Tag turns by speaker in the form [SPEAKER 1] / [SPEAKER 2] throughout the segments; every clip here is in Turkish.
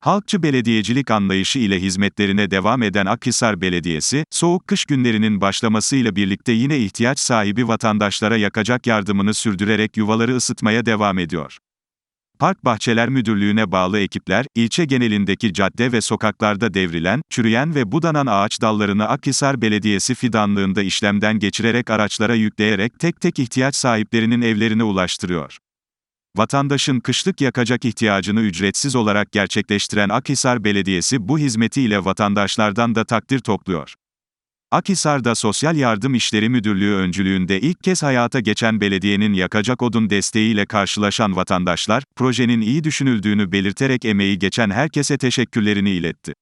[SPEAKER 1] Halkçı belediyecilik anlayışı ile hizmetlerine devam eden Akhisar Belediyesi, soğuk kış günlerinin başlamasıyla birlikte yine ihtiyaç sahibi vatandaşlara yakacak yardımını sürdürerek yuvaları ısıtmaya devam ediyor. Park Bahçeler Müdürlüğü'ne bağlı ekipler, ilçe genelindeki cadde ve sokaklarda devrilen, çürüyen ve budanan ağaç dallarını Akhisar Belediyesi fidanlığında işlemden geçirerek araçlara yükleyerek tek tek ihtiyaç sahiplerinin evlerine ulaştırıyor. Vatandaşın kışlık yakacak ihtiyacını ücretsiz olarak gerçekleştiren Akhisar Belediyesi bu hizmetiyle vatandaşlardan da takdir topluyor. Akhisar'da Sosyal Yardım İşleri Müdürlüğü öncülüğünde ilk kez hayata geçen belediyenin yakacak odun desteğiyle karşılaşan vatandaşlar, projenin iyi düşünüldüğünü belirterek emeği geçen herkese teşekkürlerini iletti.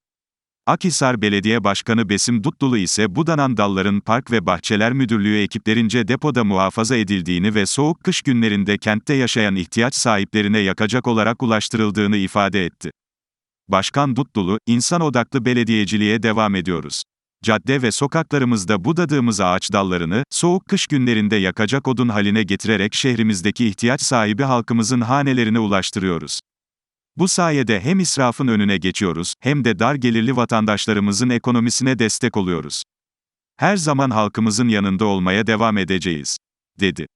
[SPEAKER 1] Akhisar Belediye Başkanı Besim Dutlulu ise budanan dalların Park ve Bahçeler Müdürlüğü ekiplerince depoda muhafaza edildiğini ve soğuk kış günlerinde kentte yaşayan ihtiyaç sahiplerine yakacak olarak ulaştırıldığını ifade etti. Başkan Dutlulu, insan odaklı belediyeciliğe devam ediyoruz. Cadde ve sokaklarımızda budadığımız ağaç dallarını, soğuk kış günlerinde yakacak odun haline getirerek şehrimizdeki ihtiyaç sahibi halkımızın hanelerine ulaştırıyoruz. Bu sayede hem israfın önüne geçiyoruz, hem de dar gelirli vatandaşlarımızın ekonomisine destek oluyoruz. Her zaman halkımızın yanında olmaya devam edeceğiz, dedi.